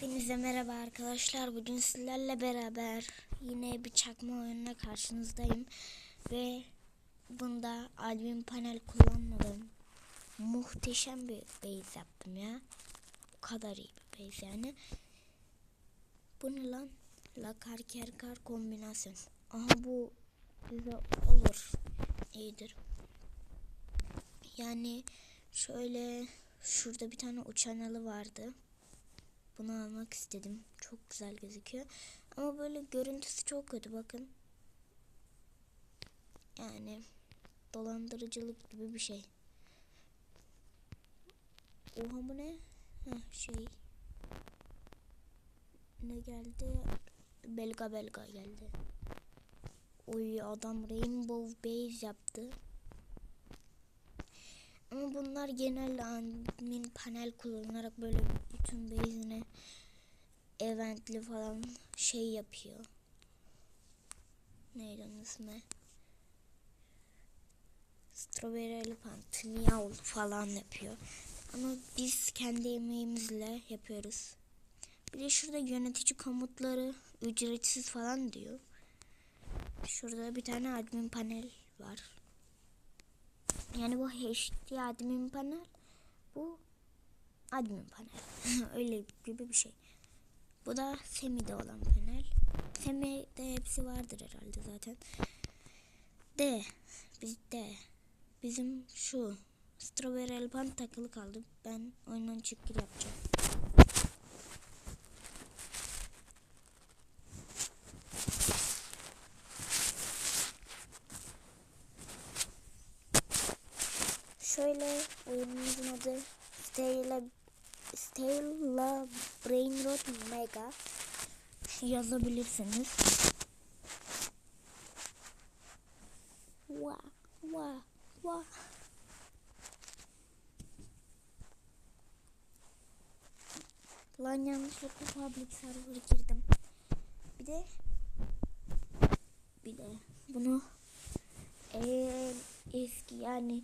Hepinize merhaba arkadaşlar. Bugün sizlerle beraber yine bir çakma oyununa karşınızdayım. Ve bunda albüm panel kullanmadım. Muhteşem bir base yaptım ya. O kadar iyi bir base yani. Bu ne lan? Lakar kerkar kombinasyon. Aha bu bize olur. İyidir. Yani şöyle şurada bir tane uçan alı vardı. Bunu almak istedim. Çok güzel gözüküyor. Ama böyle görüntüsü çok kötü bakın. Yani dolandırıcılık gibi bir şey. Oha bu ne? Heh, şey. Ne geldi? Belga belga geldi. Oy adam Rainbow Base yaptı. Ama bunlar genelde admin panel kullanarak böyle bütün base'ine eventli falan şey yapıyor. Neydi onun ismi? Strawberry Elephant, Meow falan yapıyor. Ama biz kendi emeğimizle yapıyoruz. Bir de şurada yönetici komutları ücretsiz falan diyor. Şurada bir tane admin panel var. Yani bu HD admin panel. Bu admin panel. Öyle gibi bir şey. Bu da Semi'de olan panel. Semi'de hepsi vardır herhalde zaten. D. Biz D. Bizim şu Strawberry Elephant takılı kaldı. Ben oyundan çıkır yapacağım. Yazabilirsiniz. Wa wa wa. Lan yanlışlıkla public server girdim. Bir de bir de bunu en eski yani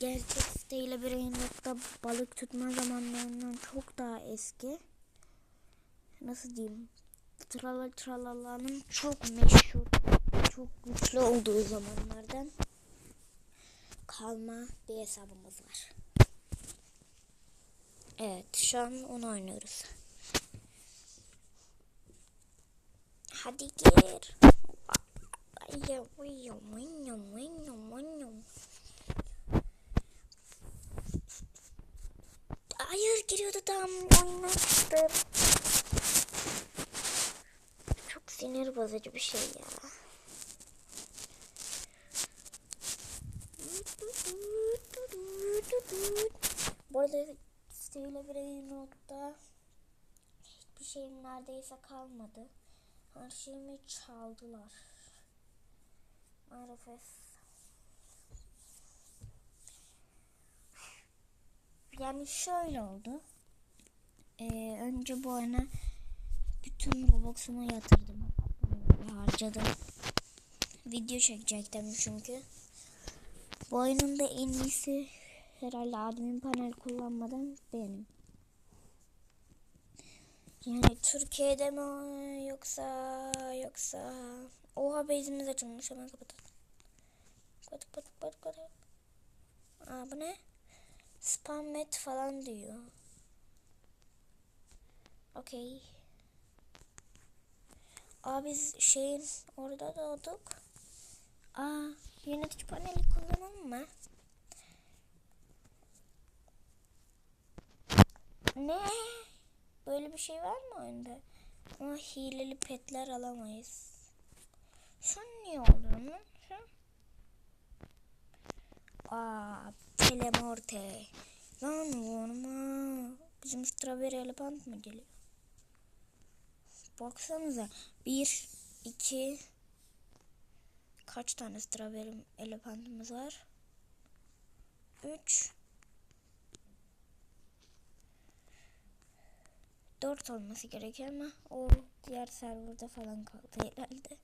gerçek siteyle bir yayınlıkta balık tutma zamanlarından çok daha eski. Nasıl diyeyim? Trala Tralala'nın çok meşhur, çok güçlü olduğu zamanlardan kalma bir hesabımız var. Evet, şu an onu oynuyoruz. Hadi gir. Hayır giriyordu tam oynamıştım. Sinir bozucu bir şey ya. Bu arada siteyle bir nokta hiçbir şeyim neredeyse kalmadı. Her şeyimi çaldılar. Maalesef. Yani şöyle oldu. Ee, önce bu oyuna bütün Robux'umu yatırdım. Harcadım. Video çekecektim çünkü. Bu oyunun da en iyisi herhalde admin panel kullanmadan benim. Yani Türkiye'de mi yoksa yoksa Oha base'imiz açılmış hemen kapatalım. Kapat kapat kapat kapat. Aa bu ne? Spam met falan diyor. Okey. Aa biz şeyin orada doğduk. Aa yönetici paneli kullanalım mı? Ne? Böyle bir şey var mı oyunda? Ama hileli petler alamayız. Şu niye oluyor lan? Şu? Aa, telemorte. Lan vurma. Bizim strawberry elephant mı geliyor? Baksanıza. Bir, iki, kaç tane strawberry elephantımız var? Üç, dört olması gerekiyor ama o diğer serverda falan kaldı herhalde.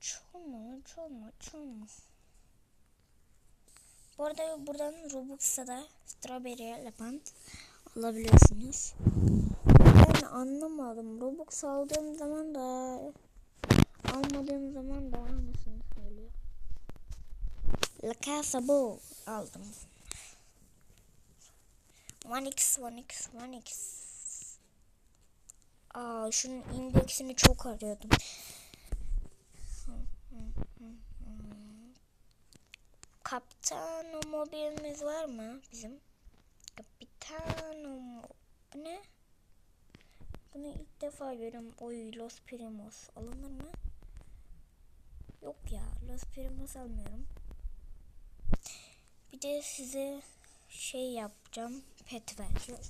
Çalma, çalma, çalma. Bu arada buradan Robux'a da Strawberry Elephant alabiliyorsunuz. Ben anlamadım. Robux aldığım zaman da almadığım zaman da aynısını söylüyor. La Casa Bu aldım. 1x 1x 1x Aa şunun indeksini çok arıyordum. Kaptan mobilimiz var mı bizim? Bu ne? Bunu ilk defa görüyorum. Oy Los Primos alınır mı? Yok ya Los Primos almıyorum. Bir de size şey yapacağım. Pet vereceğim.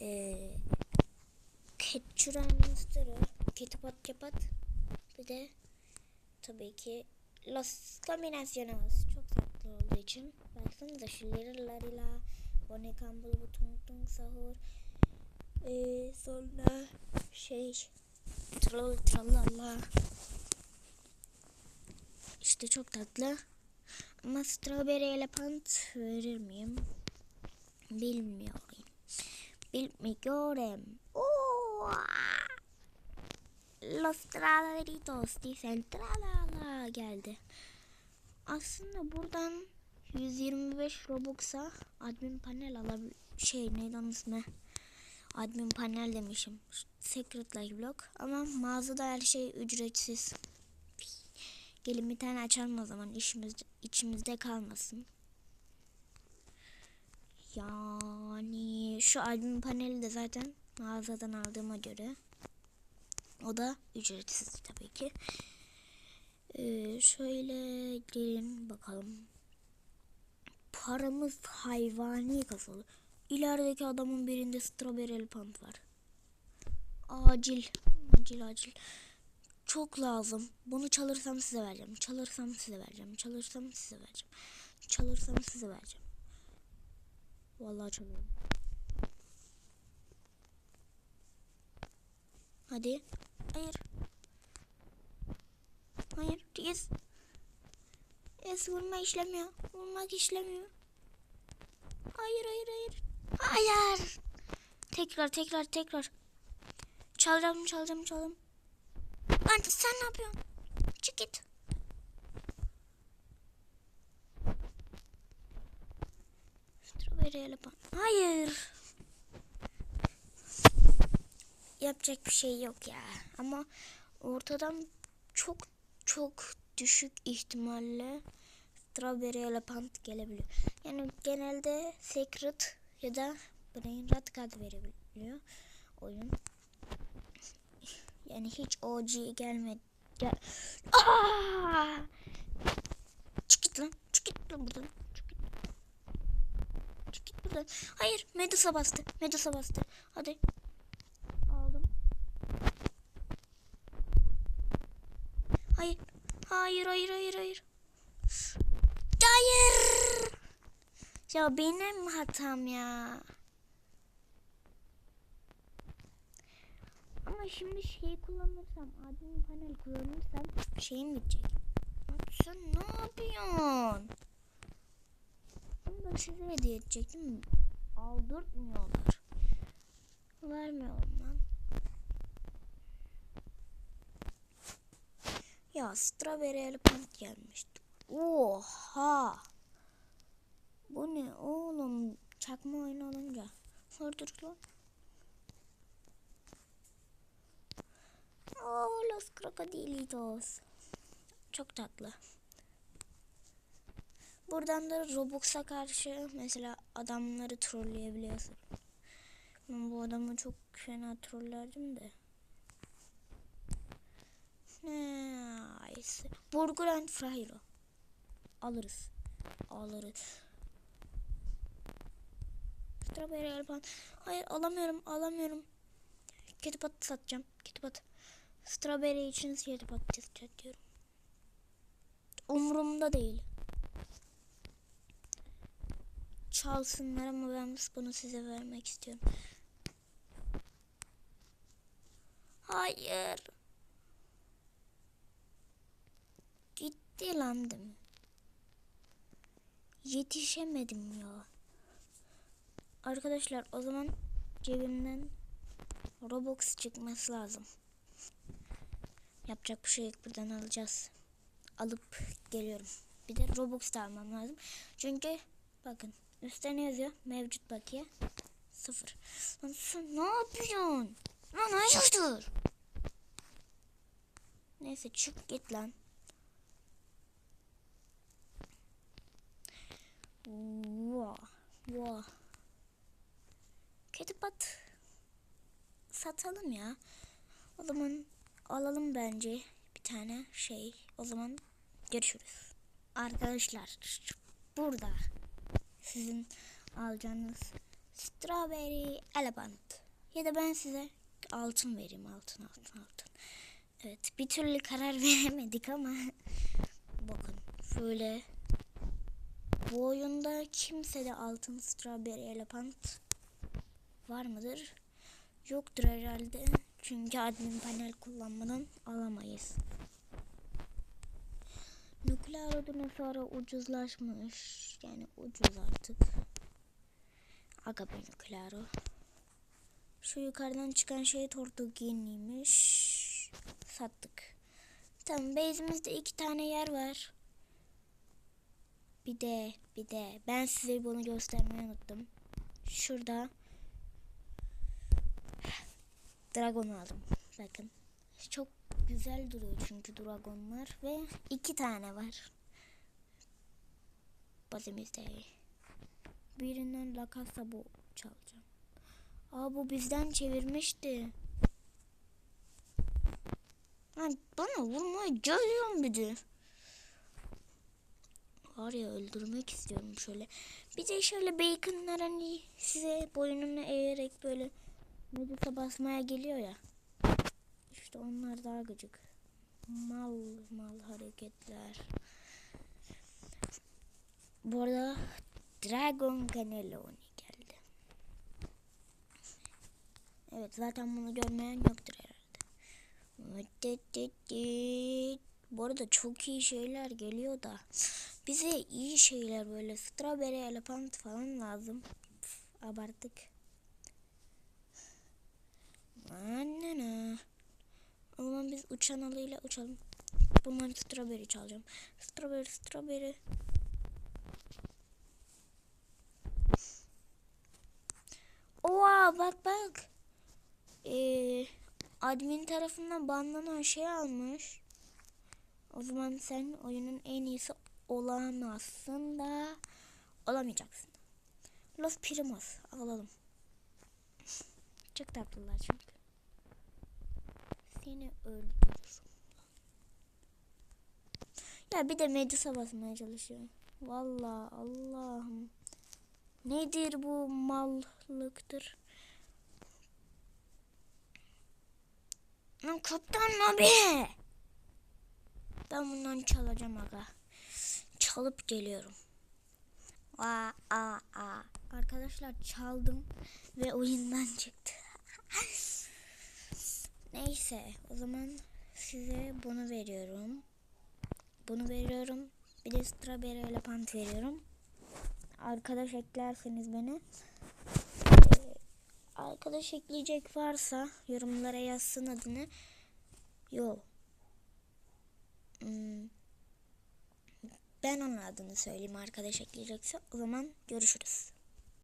Ee, Ketçuran Monster'ı, Ketipat Kepat bir de tabii ki Los Combinaciones çok tatlı olduğu için baksanıza şu Lirlarila Bonnie Campbell bu Tung Tung Sahur. Ee, sonra şey Tralala Tralala işte çok tatlı. Ama Strawberry Elephant verir miyim? Bilmiyorum. Bilmiyorum. Oo! Los Traderitos dicen tralala geldi. Aslında buradan 125 Robux'a admin panel alabil şey neydi ismi? Admin panel demişim. Secret Life Block ama mağazada her şey ücretsiz. Gelin bir tane açalım o zaman işimizde, içimizde kalmasın. Yani şu albüm paneli de zaten mağazadan aldığıma göre o da ücretsiz tabii ki. Ee, şöyle gelin bakalım. Paramız hayvani kasalı. İlerideki adamın birinde strawberry elephant var. Acil. Acil acil. Çok lazım. Bunu çalırsam size vereceğim. Çalırsam size vereceğim. Çalırsam size vereceğim. Çalırsam size vereceğim. Vallahi çalıyorum. Hadi. Hayır. Hayır. Yes. Yes vurma işlemiyor. Vurmak işlemiyor. Hayır hayır hayır. Hayır. Tekrar tekrar tekrar. Çalacağım çalacağım çalacağım. Lan sen ne yapıyorsun? Çık git. Strawberry elephant. Hayır. Yapacak bir şey yok ya. Ama ortadan çok çok düşük ihtimalle Strawberry Elephant gelebiliyor. Yani genelde Secret ya da Brain Rat Card verebiliyor oyun. Yani hiç OG gelmedi. Gel. Aa! Çık git lan. Çık lan buradan. Çık buradan. Hayır. Medusa bastı. Medusa bastı. Hadi. Aldım. Hayır. Hayır hayır hayır hayır. Hayır. Ya benim hatam ya. Ama şimdi şey kullanırsam, admin panel kullanırsam şeyim bitecek. Sen ne yapıyorsun? Bunu da size hediye edecektim. Aldırtmıyorlar. Vermiyorum lan. Ya strawberry elephant gelmişti. Oha. Bu ne oğlum? Çakma oyun olunca. Sordur lan. Oh, los crocodilitos. Çok tatlı. Buradan da Robux'a karşı mesela adamları trolleyebiliyorsun. Ben bu adamı çok fena trollerdim de. Nice. Burger and Fryro. Alırız. Alırız. Strawberry elban. Hayır alamıyorum alamıyorum. Kedipat satacağım. Kedipat. Strawberry için kedipat diyorum. Umurumda değil. Çalsınlar ama ben bunu size vermek istiyorum. Hayır. Mi? Yetişemedim ya. Arkadaşlar o zaman cebimden Robux çıkması lazım. Yapacak bir şey yok buradan alacağız. Alıp geliyorum. Bir de Robux da almam lazım. Çünkü bakın üstte ne yazıyor? Mevcut bakiye sıfır. Lan sen ne yapıyorsun? Lan hayırdır? Neyse çık git lan. Wow. Wow. Kedi pat satalım ya. O zaman alalım bence bir tane şey. O zaman görüşürüz. Arkadaşlar burada sizin alacağınız strawberry elephant ya da ben size altın vereyim altın altın altın. Evet bir türlü karar veremedik ama bakın şöyle bu oyunda kimse de altın strawberry elephant var mıdır? Yoktur herhalde. Çünkü admin panel kullanmadan alamayız. Nükleer ödüne sonra ucuzlaşmış. Yani ucuz artık. Aga be nükleer o. Şu yukarıdan çıkan şey tortuginiymiş. Sattık. Tamam base'imizde iki tane yer var. Bir de bir de ben size bunu göstermeyi unuttum. Şurada Dragon aldım. Bakın. Çok güzel duruyor çünkü dragonlar ve iki tane var. Bazimizde. Birinden La Casa bu çalacağım. Aa bu bizden çevirmişti. Lan bana vurmaya geliyorum bir de. Var ya öldürmek istiyorum şöyle. Bir de şöyle baconlar hani size boynunu eğerek böyle Medusa basmaya geliyor ya. İşte onlar daha gıcık. Mal mal hareketler. Bu arada Dragon Cannelloni geldi. Evet zaten bunu görmeyen yoktur herhalde. Bu arada çok iyi şeyler geliyor da. Bize iyi şeyler böyle strawberry elephant falan lazım. Abarttık. Annene. O zaman biz uçan alıyla uçalım. Bunları strawberry çalacağım. Strawberry, strawberry. Oha bak bak. Ee, admin tarafından banlanan şey almış. O zaman sen oyunun en iyisi olamazsın da olamayacaksın. Los Primos alalım. Çok tatlılar çünkü. Seni öldürürüm. Ya bir de Medusa basmaya çalışıyor. Vallahi Allah'ım. Nedir bu mallıktır? Lan kaptan abi. Ben bundan çalacağım aga. Çalıp geliyorum. Aa, aa, aa. Arkadaşlar çaldım ve oyundan çıktı. Neyse o zaman size bunu veriyorum. Bunu veriyorum. Bir de strawberry elephant veriyorum. Arkadaş eklerseniz beni. Ee, arkadaş ekleyecek varsa yorumlara yazsın adını. Yok. Hmm. Ben onun adını söyleyeyim arkadaş ekleyecekse. O zaman görüşürüz.